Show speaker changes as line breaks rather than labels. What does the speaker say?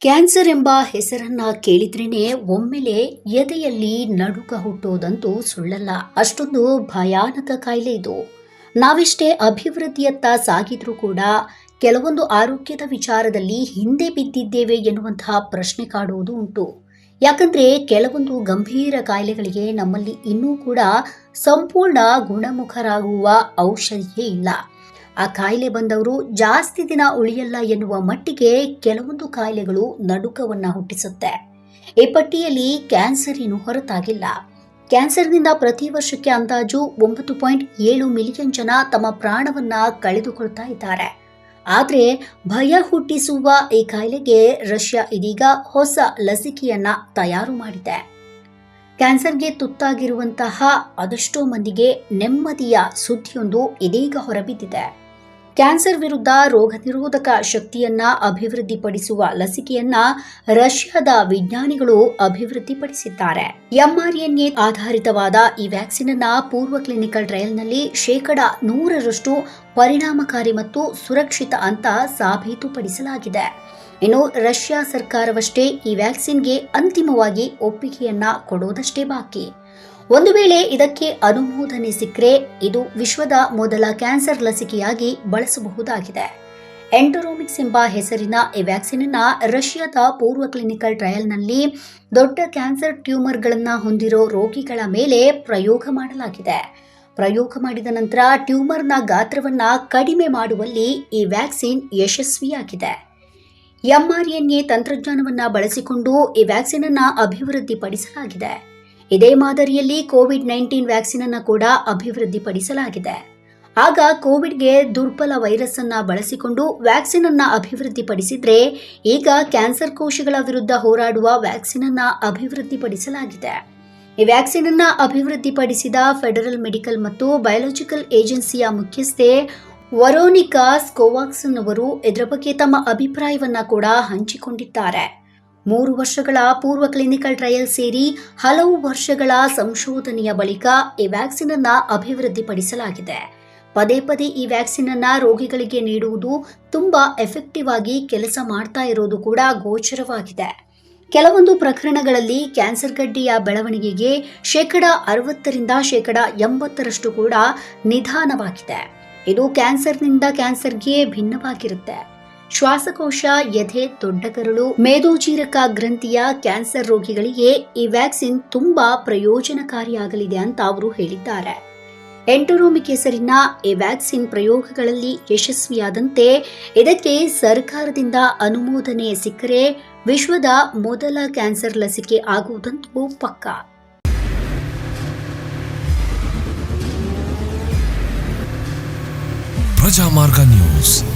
Cancer ಎಂಬ ಹೆಸರನ್ನ ಕೇಳಿದ್ರೇನೆ ಒಮ್ಮೆಲೆ ಎದೆಯಲ್ಲಿ ನಡುಕ ಹುಟ್ಟೋದಂತೂ ಸುಳ್ಳಲ್ಲ. ಅಷ್ಟೊಂದು ಭಯಾನಕ ಕಾಯಿಲೆ ಇದು. ನಾವೆಷ್ಟೇ ಅಭಿವೃದ್ಧಿಯತ್ತ ಸಾಗಿದ್ರೂ ಕೂಡ ಕೆಲವೊಂದು ಆರೋಗ್ಯದ ವಿಚಾರದಲ್ಲಿ ಹಿಂದೆ ಬಿದ್ದಿದ್ದೇವೆ ಎನ್ನುವಂತಹ ಪ್ರಶ್ನೆ ಕಾಡುವುದು ಉಂಟು. ಯಾಕಂದ್ರೆ ಕೆಲವೊಂದು ಗಂಭೀರ ಕಾಯಿಲೆಗಳಿಗೆ ನಮ್ಮಲ್ಲಿ ಇನ್ನೂ ಕೂಡ ಸಂಪೂರ್ಣ ಗುಣಮುಖರಾಗುವ ಔಷಧಿಯೇ ಇಲ್ಲ. ಆ ಕಾಯಿಲೆ ಬಂದವರು ಜಾಸ್ತಿ ದಿನ ಉಳಿಯಲ್ಲ ಎನ್ನುವ ಮಟ್ಟಿಗೆ ಕೆಲವೊಂದು ಕಾಯಿಲೆಗಳು ನಡುಕವನ್ನ ಹುಟ್ಟಿಸುತ್ತೆ. ಈ ಪಟ್ಟಿಯಲ್ಲಿ ಕ್ಯಾನ್ಸರ್ ಇನ್ನು ಹೊರತಾಗಿಲ್ಲ. ಕ್ಯಾನ್ಸರ್ನಿಂದ ಪ್ರತಿ ವರ್ಷಕ್ಕೆ ಅಂದಾಜು ಒಂಬತ್ತು ಪಾಯಿಂಟ್ ಏಳು ಮಿಲಿಯನ್ ಜನ ತಮ್ಮ ಪ್ರಾಣವನ್ನ ಕಳೆದುಕೊಳ್ತಾ ಇದ್ದಾರೆ. ಆದರೆ ಭಯ ಹುಟ್ಟಿಸುವ ಈ ಕಾಯಿಲೆಗೆ ರಷ್ಯಾ ಇದೀಗ ಹೊಸ ಲಸಿಕೆಯನ್ನ ತಯಾರು ಮಾಡಿದೆ. ಕ್ಯಾನ್ಸರ್ಗೆ ತುತ್ತಾಗಿರುವಂತಹ ಅದೆಷ್ಟೋ ಮಂದಿಗೆ ನೆಮ್ಮದಿಯ ಸುದ್ದಿಯೊಂದು ಇದೀಗ ಹೊರಬಿದ್ದಿದೆ. ಕ್ಯಾನ್ಸರ್ ವಿರುದ್ಧ ರೋಗ ನಿರೋಧಕ ಶಕ್ತಿಯನ್ನ ಅಭಿವೃದ್ಧಿಪಡಿಸುವ ಲಸಿಕೆಯನ್ನ ರಷ್ಯಾದ ವಿಜ್ಞಾನಿಗಳು ಅಭಿವೃದ್ಧಿಪಡಿಸಿದ್ದಾರೆ. ಎಂಆರ್ಎನ್ಎ ಆಧಾರಿತವಾದ ಈ ವ್ಯಾಕ್ಸಿನ್ ಅನ್ನ ಪೂರ್ವ ಕ್ಲಿನಿಕಲ್ ಟ್ರಯಲ್ನಲ್ಲಿ ಶೇಕಡ ನೂರರಷ್ಟು ಪರಿಣಾಮಕಾರಿ ಮತ್ತು ಸುರಕ್ಷಿತ ಅಂತ ಸಾಬೀತುಪಡಿಸಲಾಗಿದೆ. ಇನ್ನು ರಷ್ಯಾ ಸರ್ಕಾರವಷ್ಟೇ ಈ ವ್ಯಾಕ್ಸಿನ್ಗೆ ಅಂತಿಮವಾಗಿ ಒಪ್ಪಿಗೆಯನ್ನ ಕೊಡೋದಷ್ಟೇ ಬಾಕಿ. ಒಂದು ವೇಳೆ ಇದಕ್ಕೆ ಅನುಮೋದನೆ ಸಿಕ್ಕರೆ ಇದು ವಿಶ್ವದ ಮೊದಲ ಕ್ಯಾನ್ಸರ್ ಲಸಿಕೆಯಾಗಿ ಬಳಸಬಹುದಾಗಿದೆ. ಎಂಟೊರೋಮಿಕ್ಸ್ ಎಂಬ ಹೆಸರಿನ ಈ ವ್ಯಾಕ್ಸಿನ್ ಅನ್ನ ರಷ್ಯಾದ ಪೂರ್ವ ಕ್ಲಿನಿಕಲ್ ಟ್ರಯಲ್ನಲ್ಲಿ ದೊಡ್ಡ ಕ್ಯಾನ್ಸರ್ ಟ್ಯೂಮರ್ಗಳನ್ನು ಹೊಂದಿರೋ ರೋಗಿಗಳ ಮೇಲೆ ಪ್ರಯೋಗ ಮಾಡಲಾಗಿದೆ. ಪ್ರಯೋಗ ಮಾಡಿದ ನಂತರ ಟ್ಯೂಮರ್ನ ಗಾತ್ರವನ್ನ ಕಡಿಮೆ ಮಾಡುವಲ್ಲಿ ಈ ವ್ಯಾಕ್ಸಿನ್ ಯಶಸ್ವಿಯಾಗಿದೆ. ಎಂಆರ್ಎನ್ಎ ತಂತ್ರಜ್ಞಾನವನ್ನು ಬಳಸಿಕೊಂಡು ಈ ವ್ಯಾಕ್ಸಿನ್ ಅನ್ನು ಅಭಿವೃದ್ಧಿಪಡಿಸಲಾಗಿದೆ. ಇದೇ ಮಾದರಿಯಲ್ಲಿ ಕೋವಿಡ್ ನೈನ್ಟೀನ್ ವ್ಯಾಕ್ಸಿನ್ ಅನ್ನು ಕೂಡ ಅಭಿವೃದ್ಧಿಪಡಿಸಲಾಗಿದೆ. ಆಗ ಕೋವಿಡ್ಗೆ ದುರ್ಬಲ ವೈರಸ್ ಅನ್ನ ಬಳಸಿಕೊಂಡು ವ್ಯಾಕ್ಸಿನ್ ಅನ್ನ ಅಭಿವೃದ್ಧಿಪಡಿಸಿದ್ರೆ ಈಗ ಕ್ಯಾನ್ಸರ್ ಕೋಶಗಳ ವಿರುದ್ಧ ಹೋರಾಡುವ ವ್ಯಾಕ್ಸಿನ್ ಅನ್ನ ಅಭಿವೃದ್ಧಿಪಡಿಸಲಾಗಿದೆ. ಈ ವ್ಯಾಕ್ಸಿನ್ ಅನ್ನ ಅಭಿವೃದ್ಧಿಪಡಿಸಿದ ಫೆಡರಲ್ ಮೆಡಿಕಲ್ ಮತ್ತು ಬಯೋಲಾಜಿಕಲ್ ಏಜೆನ್ಸಿಯ ಮುಖ್ಯಸ್ಥೆ ವರೋನಿಕಾ ಸ್ಕೋವಾಕ್ಸನ್ ಅವರು ಇದರ ಬಗ್ಗೆ ತಮ್ಮ ಅಭಿಪ್ರಾಯವನ್ನ ಕೂಡ ಹಂಚಿಕೊಂಡಿದ್ದಾರೆ. ಮೂರು ವರ್ಷಗಳ ಪೂರ್ವ ಕ್ಲಿನಿಕಲ್ ಟ್ರಯಲ್ ಸೇರಿ ಹಲವು ವರ್ಷಗಳ ಸಂಶೋಧನೆಯ ಬಳಿಕ ಈ ವ್ಯಾಕ್ಸಿನ್ ಅನ್ನ ಅಭಿವೃದ್ಧಿಪಡಿಸಲಾಗಿದೆ. ಪದೇ ಪದೇ ಈ ವ್ಯಾಕ್ಸಿನ್ ಅನ್ನ ರೋಗಿಗಳಿಗೆ ನೀಡುವುದು ತುಂಬಾ ಎಫೆಕ್ಟಿವ್ ಆಗಿ ಕೆಲಸ ಮಾಡ್ತಾ ಇರೋದು ಕೂಡ ಗೋಚರವಾಗಿದೆ. ಕೆಲವೊಂದು ಪ್ರಕರಣಗಳಲ್ಲಿ ಕ್ಯಾನ್ಸರ್ ಗಡ್ಡೆಯ ಬೆಳವಣಿಗೆಗೆ ಶೇಕಡ ಅರವತ್ತರಿಂದ ಶೇಕಡ ಎಂಬತ್ತರಷ್ಟು ಕೂಡ ನಿಧಾನವಾಗಿದೆ. ಇದು ಕ್ಯಾನ್ಸರ್ನಿಂದ ಕ್ಯಾನ್ಸರ್ಗೆ ಭಿನ್ನವಾಗಿರುತ್ತೆ. ಶ್ವಾಸಕೋಶ, ಎದೆ ದೊಡ್ಡಕರಳು ಮೇದೋಜೀರಕ ಗ್ರಂಥಿಯ ಕ್ಯಾನ್ಸರ್ ರೋಗಿಗಳಿಗೆ ಈ ವ್ಯಾಕ್ಸಿನ್ ತುಂಬಾ ಪ್ರಯೋಜನಕಾರಿಯಾಗಲಿದೆ ಅಂತ ಅವರು ಹೇಳಿದ್ದಾರೆ. ಎಂಟರೋಮಿಕ್ ಹೆಸರಿನ ಈ ವ್ಯಾಕ್ಸಿನ್ ಪ್ರಯೋಗಗಳಲ್ಲಿ ಯಶಸ್ವಿಯಾದಂತೆ ಇದಕ್ಕೆ ಸರ್ಕಾರದಿಂದ ಅನುಮೋದನೆ ಸಿಕ್ಕರೆ ವಿಶ್ವದ ಮೊದಲ ಕ್ಯಾನ್ಸರ್ ಲಸಿಕೆ ಆಗುವುದಂತೂ ಪಕ್ಕಾ.
ಪ್ರಜಾಮಾರ್ಗ ನ್ಯೂಸ್.